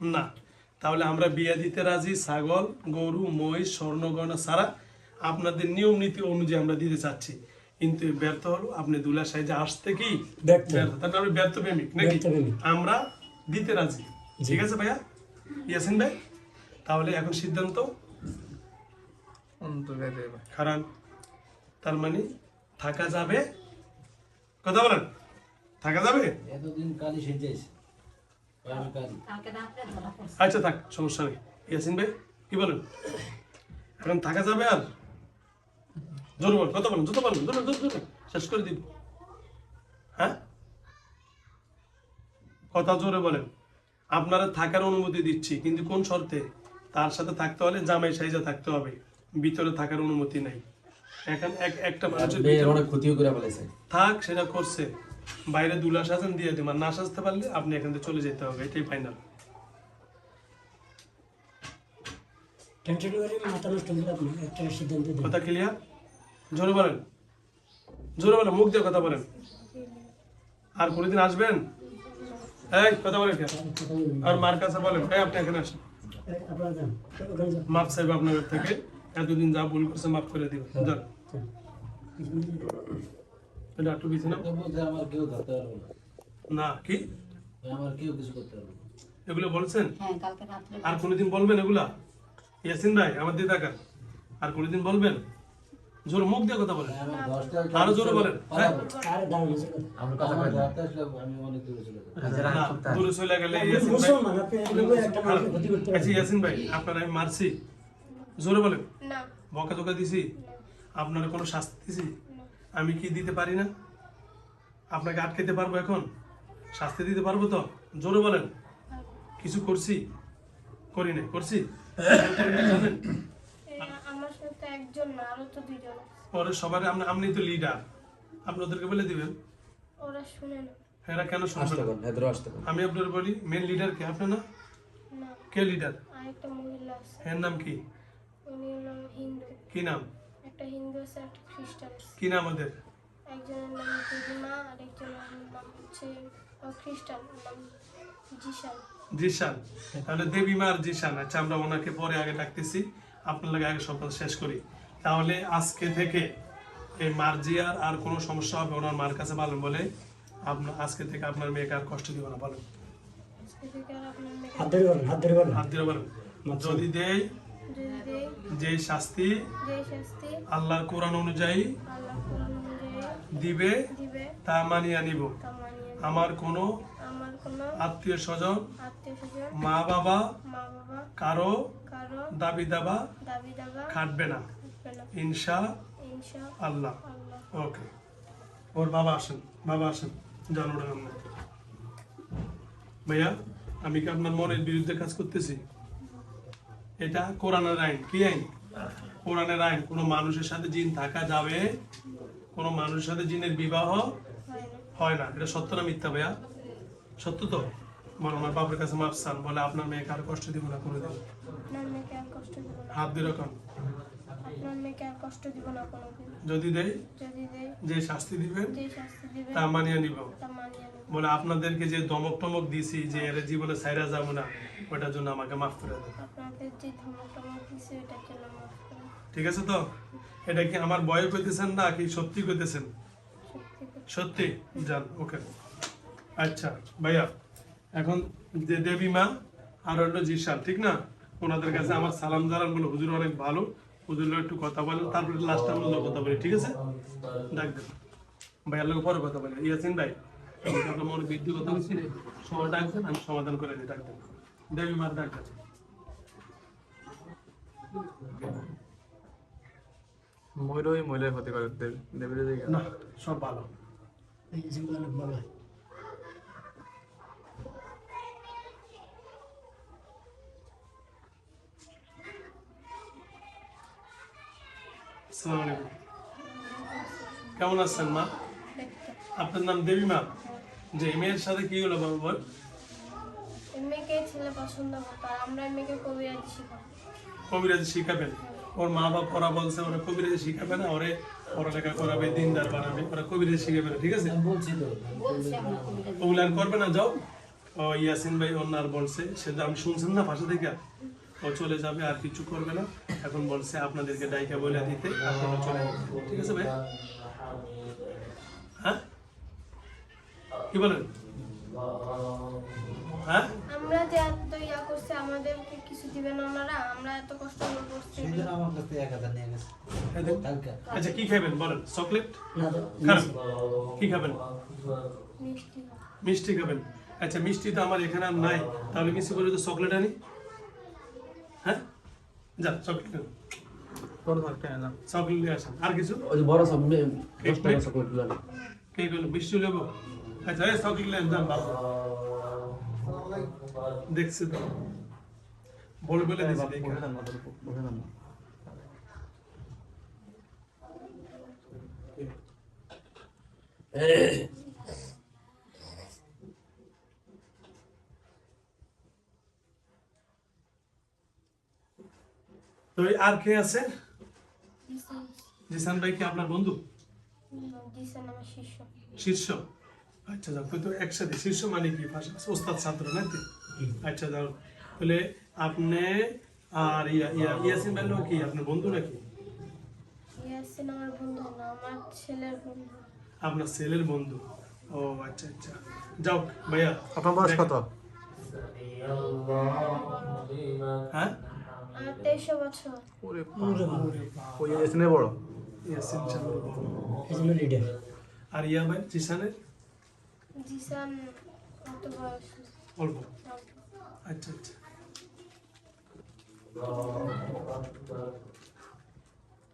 না। তাহলে আমরা বিয়া দিতে রাজি ছাগল গরু মহিষ স্বর্ণগয়না ছাড়া আপনাদের নিয়ম নীতি অনুযায়ী আমরা দিতে চাচ্ছি। কিন্তু ব্যর্থ হলো আপনি দুলা সাইজে আসতে কি? তাহলে ব্যর্থ প্রেমিক নাকি? আমরা দিতে রাজি। ঠিক আছে ভাইয়া? ইয়াসিন ভাই? তাহলে এখন সিদ্ধান্ত? অন্তরে কারণ তার মানে থাকা যাবে? কথা বলেন। থাকা যাবে? এতদিন কালি সেজেছে আমি কালি কালকে রাত্রে ধরা পড়ছে আচ্ছা থাক সমস্যা নেই। ইয়াসিন ভাই কি বলেন? এখন থাকা যাবে আর? জোর বল কথা বলেন যত বলেন জোরে জোরে জোরে শেষ করে দিব হ্যাঁ? কথা জোরে বলেন। আপনারা থাকার অনুমতি দিচ্ছি কিন্তু কোন শর্তে? তার সাথে থাকতে হলে জামাই সাইজা থাকতে হবে। ভিতরে থাকার অনুমতি নাই। এখন এক একটা মানুষের অনেক ক্ষতিও করে ফেলেছে। থাক সেটা করছে। বাইরে দুলা সাজান দিয়ে দেবেন না সাজতে পারলে আপনি এখান থেকে চলে যেতে হবে এটাই ফাইনাল কথা ক্লিয়ার জোরে বলেন। জোরে বলেন মুখ দিয়ে কথা বলেন। আর কোনোদিন আসবেন? এই কথা বলেন আর মার কাছে বলেন এই আপনি এখানে আসেন। মাপ চাইবে আপনার থেকে। এতদিন যা ভুল করছে মাফ করে দিব যান এটা একটু বিছে না? আমার কেউ ধরতে পারবে না। না কি? আমার কেউ কিছু করতে পারবে না। এগুলো বলছেন? হ্যাঁ কালকে আর কোনোদিন বলবেন এগুলা? ইয়াসিন ভাই আমার দিয়ে থাকার আর কোনোদিন বলবেন? জোর মুখ দিয়ে কথা বলেন। দশটা আরও জোরে বলেন। হ্যাঁ? অনেক দূরে চলে গেলে ইয়াসিন ভাই আচ্ছা ইয়াসিন ভাই আপনার আমি মারছি। জোরে বলেন। না। বকা চোকা দিছি। আপনার কোনো শাস্তি দিছি? আমি কি দিতে পারি না? আপনাকে আটকাইতে পারব এখন? শাস্তি দিতে পারব তো? জোরে বলেন। কিছু করছি? করি না করছি। পরে সবার আপনি তো লিডার আপনি ওদেরকে বলে দিবেন। ওরা শুনে না। এরা কেন শুনবে আমি আপনার বলি মেন লিডার কে? আপনি না? কে লিডার এর নাম কি নাম? একটা হিন্দু আছে একটা খ্রিস্টান। আছে কি নাম ওদের? একজনের নাম দিদিমা আর একজনের নাম হচ্ছে খ্রিস্টান নাম জিশান। জিশান। তাহলে দেবী মার জিশান। আচ্ছা আমরা ওনাকে পরে আগে ডাকতেছি। আপনার লাগে আগে সব শেষ করি। তাহলে আজকে থেকে এই মার্জিয়ার আর কোনো সমস্যা হবে ওনার মার কাছে বলেন বলে আপনার আজকে থেকে আপনার মেয়েকে আর কষ্ট দিব না বলেন। আজকে থেকে আর আপনার মেয়েকে হাত ধরে বলেন হাত ধরে বলেন। হাত দিয়ে বলেন। যদি দেয় যে শাস্তি আল্লাহর কোরআন অনুযায়ী আল্লাহ কোরআন অনুযায়ী দিবে তা মানিয়ে নিব। আমার কোনো আত্মীয় স্বজন মা বাবা কারও দাবি দাবা খাটবে না। ইনশা আল্লাহ। ওকে। ওর বাবা আসেন বাবা আসেন জানো ভাইয়া আমি কি আপনার মনের বিরুদ্ধে কাজ করতেছি? এটা কোরআনের আইন কি আইন? কোরআনের আইন কোনো মানুষের সাথে জিন থাকা যাবে কোনো মানুষের সাথে জিনের বিবাহ হয় না। এটা সত্য না মিথ্যা ভাইয়া? সত্য তো? বলো আমার বাবার কাছে মাফ চান বলে আপনার মেয়েকে আর কষ্ট দিব না করে দেব হাত দিয়ে রাখুন আপনার মেয়েকে আর কষ্ট দিব না কোনোদিন। যদি দেয়? যদি যে শাস্তি দিবেন যে শাস্তি দিবে তা মানিয়ে নিব। তা মানিয়ে নেব। বলে আপনাদেরকে যে দমক টমক দিছি যে এর জীবনে সাইরা যাব না ওটার জন্য আমাকে মাফ করে দেন। আপনাদের যে ধমক টমক দিছে ওটার জন্য মাফ করুন? ঠিক আছে তো? এটা কি আমার বয়ে কইতেছেন না কি সত্যি কইতেছেন? সত্যি যান ওকে। আচ্ছা ভাইয়া এখন যে দেবী মা আর হলো জিশান ঠিক না? ওনাদের কাছে আমার সালাম জানান বলে হুজুর অনেক ভালো। হুজুর লোক একটু কথা বলেন তারপরে লাস্ট আমরা লোক কথা বলি ঠিক আছে? ডাক দেন ভাইয়ার লোক পরে কথা বলেন ইয়াসিন ভাই আমি তো আপনার মনে বৃদ্ধি কথা বলছি? সময় ডাক দেন আমি সমাধান করে দিই ডাক দেন দেবী মার ডাক দেন ময়ূরই ক্ষতি করে দেবের দিকে না সব ভালো। এই যেগুলো ভালো আসসালামু আলাইকুম। কেমন আছেন মা? আপনার নাম দেবী মা? যে মেয়ের সাথে কি হলো বাবা বল? মেয়েকে ছেলে পছন্দ করতো আর আমরা মেয়েকে কবিরাজি শিখাবো। কবিরাজি শিখাবেন? ওর মা বাবা পড়া বলছে ওরা কবিরাজি শিখাবে না ওরে পড়ালেখা করাবে দিনদার বানাবে ওরা কবিরাজি শিখাবে না ঠিক আছে? ওগুলো আর করবে না যাও। ও ইয়াসিন ভাই ওনার বলছে সেটা আমি শুনছেন না ভাষা থেকে? ও চলে যাবে আর কিছু করবে না। এখন বলছে আপনাদেরকে ডাইকা বলে দিতে আপনারা চলে। ঠিক আছে ভাই? হ্যাঁ? কি বলেন? হ্যাঁ? আমরা যে এত ইয়া করছি আমাদেরকে কিছু দিবেন ওনারা? আমরা এত কষ্ট করে করছি সেই আমার কাছ থেকে নিয়ে গেছে। এই দেন। কালকে। আচ্ছা কি খাবেন বলেন? চকলেট? না কি খাবেন? মিষ্টি। মিষ্টি খাবেন। আচ্ছা মিষ্টি তো আমার এখানে আর নাই। তাহলে মিষ্টি বলে তো চকলেট আনি। হ্যাঁ? যা চকলেট আনো। বড় থাকতে না চকলেট নিয়ে আসেন। আর কিছু? ওই বড় সব কেক টাকা? চকলেটগুলো কে গেল মিষ্টি লেবো আচ্ছা এই চকলেট নেন যান বাবু দেখছি তো। বলে বলে দিছি দেখে তো এই আর কে আছে? জিসান। ভাই কি আপনার বন্ধু? শীর্ষ। আচ্ছা যাও তো একসাথে। শীর্ষ মানে কি? ওস্তাদ ছাত্র নাকি? আচ্ছা যাও তাহলে আপনি আর ইয়া ইয়া ইয়াসিন ভাই কি? আপনার বন্ধু নাকি? ইয়াসিন আমার বন্ধু না আমার ছেলের বন্ধু। আপনার ছেলের বন্ধু। ও আচ্ছা আচ্ছা। যাও ভাইয়া আপনার বয়স কত? হ্যাঁ? আমার তেইশো বছর। ওরে ওই এসনে বড়? ইয়াসিন। লিডার আর ইয়া ভাই জিসানের? জিসান কত বয়স। অল্প। আচ্ছা আচ্ছা।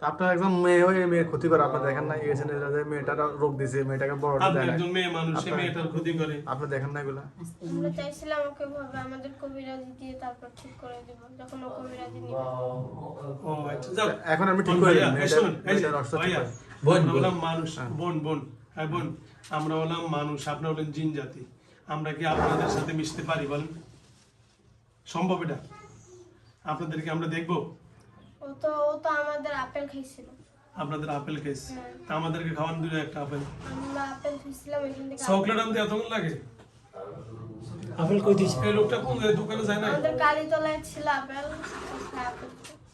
আপনার একজন মেয়ে হয়ে মেয়ে ক্ষতি করে আপনি দেখেন না মেয়েটার রোগ দিছে মেয়েটাকে বড় আপনি দেয় না। একজন মেয়ে মানুষ সে মেয়েটার ক্ষতি করে। আপনি দেখেন না এগুলা। আমরা চাইছিলাম ওকে ভাবে আমাদের কবিরাজি দিয়ে তারপর ঠিক করে দেব যখন ও কবিরাজি নিবে। ও আচ্ছা যাও। এখন আমি ঠিক করে দিই অবস্থা ঠিক বোন, বোন। মানুষ বোন বোন। হ্যাঁ বোন আমরা হলাম মানুষ আপনারা হলেন জিন জাতি। আমরা কি আপনাদের সাথে মিশতে পারি বলেন? সম্ভব এটা? আপনাদেরকে আমরা দেখব? ও তো ও তো আমাদের আপেল খাইছিল। আপনাদের আপেল কেস হ্যাঁ। তা আমাদেরকে খাওয়ান দিল একটা আপেল। আমরা আপেল খাইছিলাম এখান থেকে চকলেট আনতে এতক্ষণ লাগে? আপেল কই দিয়েছে? এই লোকটা কোন দোকানে যায় না আমাদের কালীতলায় ছিল আপেল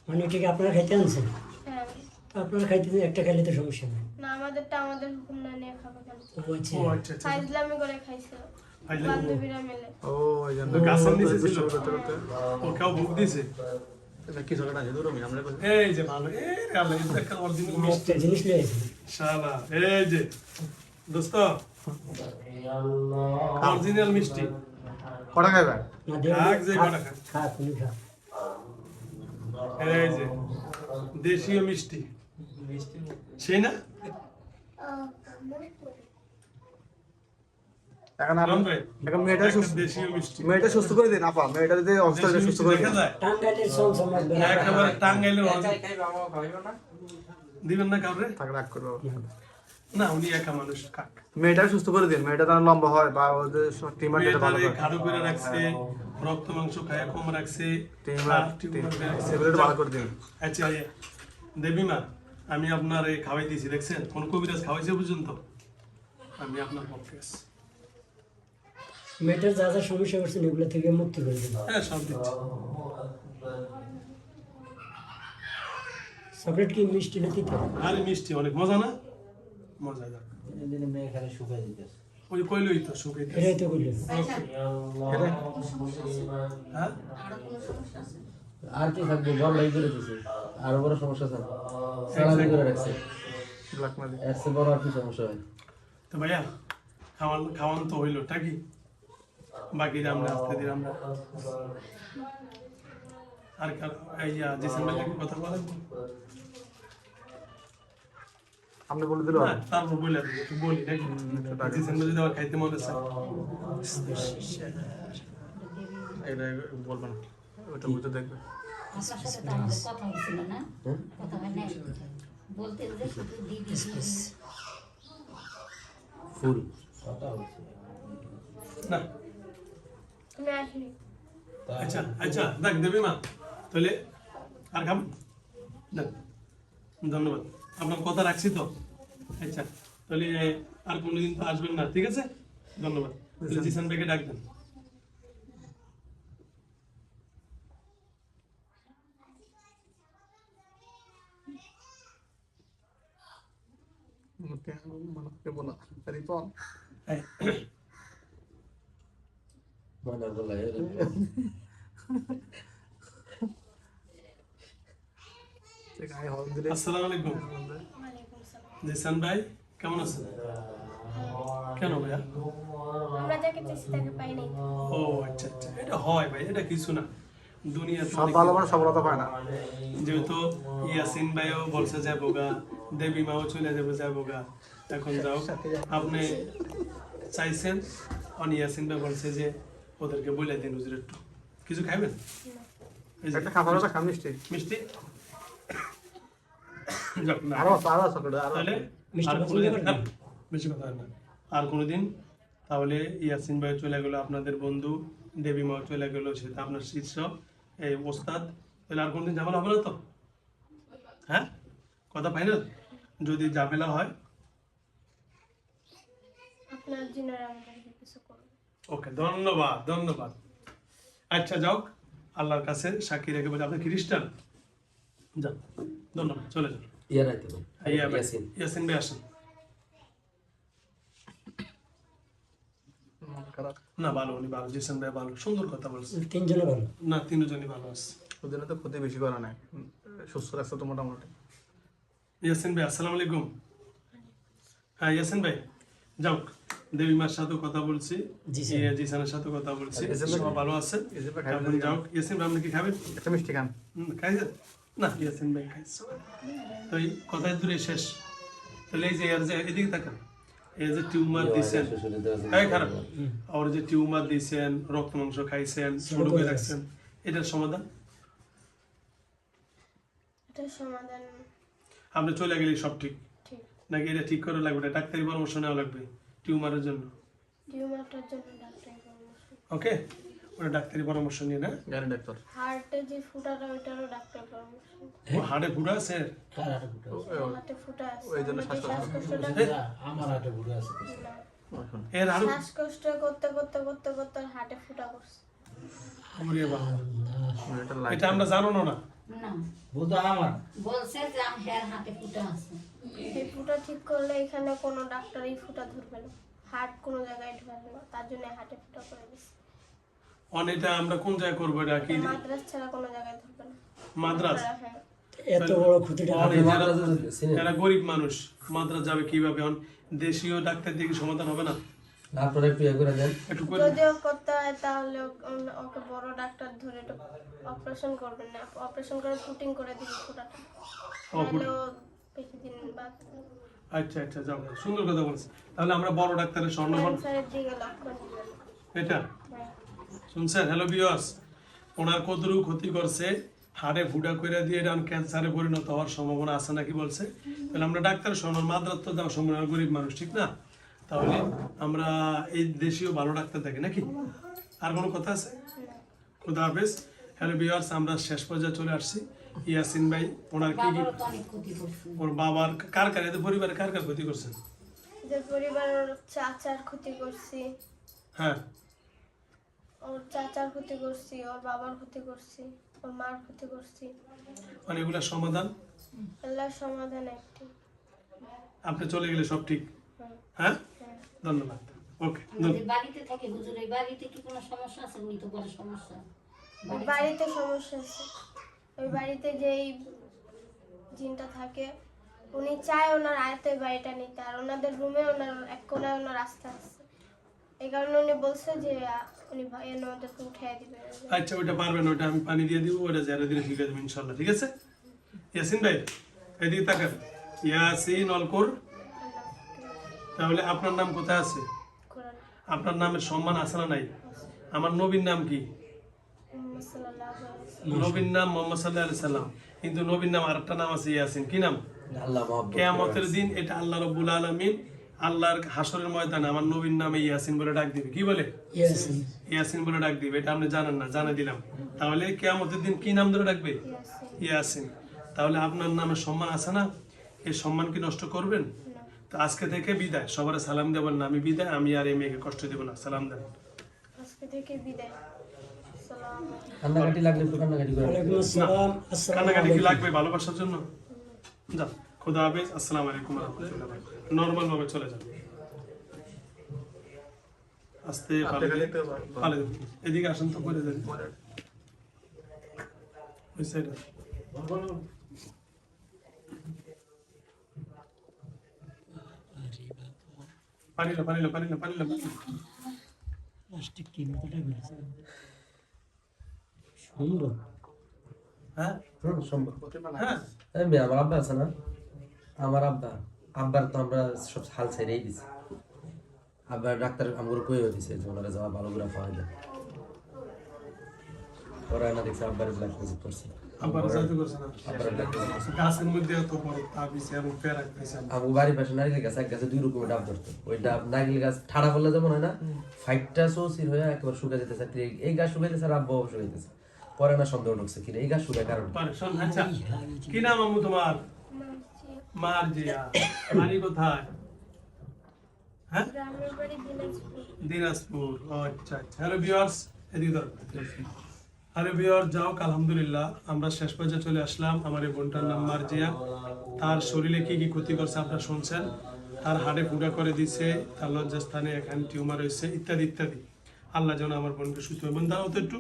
মানে এটাকে আপনারা খাইতে আনছেন? হ্যাঁ। আপনারা খাইতে একটা খাইলে তো সমস্যা নেই। না আমাদেরটা আমাদের হুকুম না নিয়ে খাবে কেন ও আচ্ছা। ও আচ্ছা আচ্ছা ফাইজলামি করে খাইছিল। ফাইজলামি। বান্ধবীরা মিলে। ও ওই জন্য গাছের নিচে ছিল। ও কেউ ভোগ দিছে কি চকলেট আছে দূর আমরা এই যে ভালো এই রে আল্লাহ একটা অরিজিনাল মিষ্টি জিনিস নিয়ে আসেন শালা এই যে। দোস্ত অরিজিনাল মিষ্টি। কটা খাইবেন খাক যে কটা খাক। খা তুমি খা। এই যে দেশীয় মিষ্টি। সেই না? এখন এখন মেয়েটা সুস্থ মেয়েটা সুস্থ করে দিন আপা মেয়েটা যদি অবস্থা সুস্থ করে দিন। একেবারে টাঙ্গাইলের দিবেন না কাউরে? তাকে রাগ করব। না উনি একা মানুষ কাক। মেয়েটা সুস্থ করে দিন মেয়েটা তার লম্বা হয় বা ওদের টিমার যেটা ভালো মেয়েটারে করে। করে রাখছে রক্ত মাংস খায় কম রাখছে টিমার ভালো করে দিন। আচ্ছা দেবী মা আমি আপনার এই খাওয়াই দিয়েছি দেখছেন? কোন কবিরাজ খাওয়াইছে পর্যন্ত? আমি আপনার পক্ষে আছি। মেয়েটার যা যা সমস্যা করছেন এগুলো থেকে মুক্তি করে হ্যাঁ সব চকলেট কি মিষ্টি না তিতে? আরে মিষ্টি অনেক মজা না? মজা দিনে দিনে মেয়ে খালি শুকাই দিতেছে। ওই কইলই তো সুখে এটাই তো করলেন হ্যাঁ? আর কি থাকবে? বড় লাই করে দিছে। আর বড় সমস্যা আছে। সালামি করে রাখছে। ব্ল্যাক মালি এর বড় আর কি সমস্যা হয়? তো ভাইয়া খাওয়ান খাওয়ান তো হইল টা কি বাকি আমরা আস্তে ধীরে আমরা আর এই জিসেন ভাই কথা বলেন আপনি বলে দিল? না তারপর বলে দিই একটু বলি নাকি জিসেন ভাই যদি আবার খাইতে মনে চায় এটা বলবেন ওটা বুঝে দেখবে আপনার সাথে তো আমাদের কথা হয়েছিল না। কথা হয় নাই বলতে যে শুধু দিদি ফুল। কথা হচ্ছে না আমি আসিনি আচ্ছা আচ্ছা ধন্যবাদ আপনার কথা রাখছি তো আচ্ছা তাহলে আর কোনোদিন আসবেন না ঠিক আছে ধন্যবাদ জিসান আসসালামু আলাইকুম জিসান ভাই কেমন আছেন? কেন ভাইয়া? আমরা যাকে চেয়েছি তাকে পাই নাই। ও আচ্ছা আচ্ছা। এটা হয় ভাই এটা কিছু না। দুনিয়াতে সব ভালো মানুষ সফলতা পায় না। যেহেতু ইয়াসিন ভাইও বলছে যাব গা। দেবী মাও চলে যাবে যাব গা। এখন যাও। আপনি চাইছেন? অন ইয়াসিন ভাই বলছে যে ওদেরকে বলে দিন হুজুর একটু। কিছু খাইবেন? একটা খাবার খাম মিষ্টি। মিষ্টি? আরও মিষ্টি কোনোদিন কথা না। আর তাহলে ইয়াসিন ভাই চলে গেল আপনাদের বন্ধু। দেবী মা চলে গেল সেটা আপনার শীর্ষ এই ওস্তাদ। তাহলে আর কোনোদিন ঝামেলা হবে না তো? হ্যাঁ? কথা ফাইনাল যদি ঝামেলা হয়? আপনার কিছু করবে ওকে ধন্যবাদ ধন্যবাদ। আচ্ছা যাও আল্লাহর কাছে সাক্ষী রেখে বলে আপনি খ্রিস্টান? যান ধন্যবাদ চলে যান। ইয়ার আইতে ভাই ইয়া ইয়াসিন। ইয়াসিন ভাই আসেন। না ভালো উনি ভালো জিসান ভাই ভালো সুন্দর কথা বলছে। তিনজনে ভালো? না তিনজনই ভালো আছে। ওদের তো ক্ষতি বেশি করে নাই। সুস্থ রাখছে তো মোটামুটি। ইয়াসিন ভাই আসসালামু আলাইকুম। হ্যাঁ ইয়াসিন ভাই। যাও দেবী মার সাথে কথা বলছি জি। ইয়ে, জিসানের সাথে কথা বলছি সবাই ভালো আছে ইয়াসিন ভাই খাবেন এখন? যাও। ইয়াসিন ভাই আপনি কি খাবেন? একটা মিষ্টি খান। হুম, খাইছেন না ইয়াসিন ভাই খাইছে তো এই কথায় দূরে শেষ। তাহলে এই যে এর যে এদিকে তাকান। এই যে টিউমার দিছেন। এই খারাপ। আর যে টিউমার দিছেন রক্ত মাংস খাইছেন ছোট করে রাখছেন। এটার সমাধান? এটার সমাধান আপনি চলে গেলে সব ঠিক ঠিক। নাকি এটা ঠিক করে লাগবে এটা ডাক্তারি পরামর্শ নেওয়া লাগবে টিউমারের জন্য। টিউমারটার জন্য ডাক্তারের পরামর্শ। ওকে? ওটা ডাক্তারি পরামর্শ নিয়ে না? ডাক্তার। হার্টে যে ফুটাটা ওইটারও ডাক্তার পরামর্শ। ও হাড়ে ফুটা আছে? ফুটা আছে? ফুটা ওই জন্য শ্বাসকষ্ট আমার হাতে ঘুরে আছে না। এর আরও শ্বাসকষ্ট করতে করতে করতে করতে হার্টে ফুটা করছে। বাবা। এটা লাইট এটা আমরা জানো না? না। আমার। বলছে যে আমি হের ফুটা আছে। এই ফুটা ঠিক করলে এখানে কোনো ডাক্তার এই ফুটা ধরবে না। হার্ট কোনো জায়গায় ঢুকাবে না তার জন্য হার্টে ফুটা করে দিচ্ছে অনেকটা আমরা কোন জায়গায় করব এটা কি? মাদ্রাস ছাড়া কোনো জায়গায় ধরবে না। মাদ্রাস হ্যাঁ এত বড় ক্ষতিটা? এরা গরিব মানুষ মাদ্রাস যাবে কীভাবে? অন দেশীয় ডাক্তার দিয়ে সমাধান হবে না? আপনারা একটু ইয়ে করে দেন। একটু করে যদিও করতে হয় তাহলে ওকে বড় ডাক্তার ধরে অপারেশন করবেন না। অপারেশন করে ফুটিং করে দিবে ফুটাটা। বেশি দিন বাদ আচ্ছা আচ্ছা যাও সুন্দর কথা বলছে। তাহলে আমরা বড় ডাক্তারের এটা? হ্যাঁ শুনছেন হ্যালো বিয়স ওনার কতটুকু ক্ষতি করছে? হাড়ে ফুটা দিয়ে এটা ক্যান্সারে পরিণত হওয়ার সম্ভাবনা আছে নাকি বলছে? তাহলে আমরা ডাক্তার শোনার মাদ্রাত তো যাওয়ার সম্ভাবনা গরিব মানুষ ঠিক না? তাহলে আমরা এই দেশীয় ভালো ডাক্তার দেখি নাকি? আর কোনো কথা আছে? খুদা হাফেজ। হ্যালো বিয়ার্স আমরা শেষ পর্যায়ে চলে আসছি। ইয়াসিন ভাই ওনার কি কি ওর বাবার কার কার এদের পরিবারে কার কার ক্ষতি করছেন? যে পরিবারের চাচার ক্ষতি করছি। হ্যাঁ। ওর চাচার ক্ষতি করছি ওর বাবার ক্ষতি করছি ওর মার ক্ষতি করছি। মানে এগুলা সমাধান? আল্লাহর সমাধান একটি। আপনি চলে গেলে সব ঠিক? হ্যাঁ। ধন্যবাদ। ওকে বাড়িতে থাকে হুজুর এই বাড়িতে কি কোনো সমস্যা আছে? উনি তো বলে সমস্যা। বাড়িতে সমস্যা আছে। ওই বাড়িতে যেই জিনটা থাকে উনি চায় ওনার আয়তে বাড়িটা নিতে আর ওনাদের রুমে ওনার এক কোনায় ওনার রাস্তা আছে। এই কারণে উনি বলছে যে উনি ভাইয়ের ওদেরকে উঠিয়ে দিবে। আচ্ছা ওটা পারবেন ওটা আমি পানি দিয়ে দিব ওটা জারে দিলে ঠিক আছে ইনশাল্লাহ ঠিক আছে? ইয়াসিন ভাই এদিকে তাকান। ইয়াসিন অলকুর। তাহলে আপনার নাম কোথায় আছে? আপনার নামের সম্মান আছে না নাই? আমার নবীর নাম কি? মুহাম্মদ সাল্লাল্লাহু আলাইহি নবীর নাম মোহাম্মদ সাল্লাহ আলি সাল্লাম। কিন্তু নবীর নাম আরেকটা নাম আছে ইয়াসিন। কি নাম? কেয়ামতের দিন এটা আল্লাহ রব্বুল আলমিন আল্লাহর হাসরের ময়দানে আমার নবীর নামে ইয়াসিন বলে ডাক দিবে। কি বলে? ইয়াসিন। ইয়াসিন বলে ডাক দিবে। এটা আপনি জানেন না জানা দিলাম। তাহলে কেয়ামতের দিন কি নাম ধরে ডাকবে? ইয়াসিন। ইয়াসিন। তাহলে আপনার নামে সম্মান আছে না? এই সম্মান কি নষ্ট করবেন? তো আজকে থেকে বিদায়। সবার সালাম দেবেন না। আমি বিদায় আমি আর এই মেয়েকে কষ্ট দেবো না। সালাম দেন। আজকে থেকে বিদায়। কান্নাকাটি লাগলে একটু কান্নাকাটি করে ওয়ালাইকুম আসসালাম আসসালামু কান্নাকাটি কি লাগবে ভালোবাসার জন্য? যাও খুদা হাফেজ আসসালামু আলাইকুম রহমতুল্লাহ। নর্মাল ভাবে চলে যাবে আস্তে দিয়ে। এদিকে আসেন তো করে দেন ওই সাইডে পানি লো পানি লো পানি হ্যাঁ আমার আব্বা আছে না আমার আব্বা আব্বার তো আমরা সব হাল ছেড়েই দিছি আব্বার ডাক্তার দিছে যে ওনারা যাওয়া ভালো করে ওরা না দেখছে আব্বার ব্লাড করছে ঠাড়া করলে যেমন হয় না ফাইটটা সৌসির হয়ে একেবারে শুকা যেতেছে আর এই- গাছ শুকাইতেছে আর আব্বাও শুকাইতেছে পরে না সন্দেহ ঢুকছে। কিনা এই গাছ শুকায় কারণ? আচ্ছা কি নাম আম্মু তোমার? কোথায়? হ্যাঁ? আচ্ছা আচ্ছা। শেষ পর্যায়ে চলে আসলাম। আমার এই বোনটার নাম মার্জিয়া। তার শরীরে কি কি ক্ষতি করছে আপনারা শুনছেন? তার হাড়ে ফুটা করে দিছে, তার লজ্জাস্থানে এখানে টিউমার হয়েছে, ইত্যাদি ইত্যাদি। আল্লাহ যেন আমার বোনকে সুস্থ এবং দাঁড়াও তো একটু।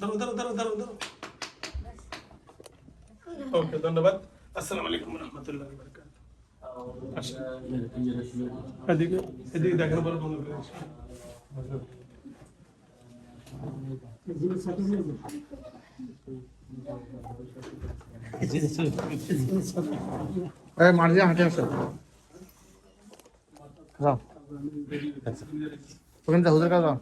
দাঁড়াও দাঁড়াও দাঁড়াও দাঁড়াও দাঁড়াও ওকে ধন্যবাদ আসসালামু আলাইকুম রহমতুল্লাহ আসেন এদিকে এদিকে দেখার পর বন্ধ করে আসেন। এই মার্জিয়া হাঁটে আসো যাও ওখানে যা হুজুর কাছে যাও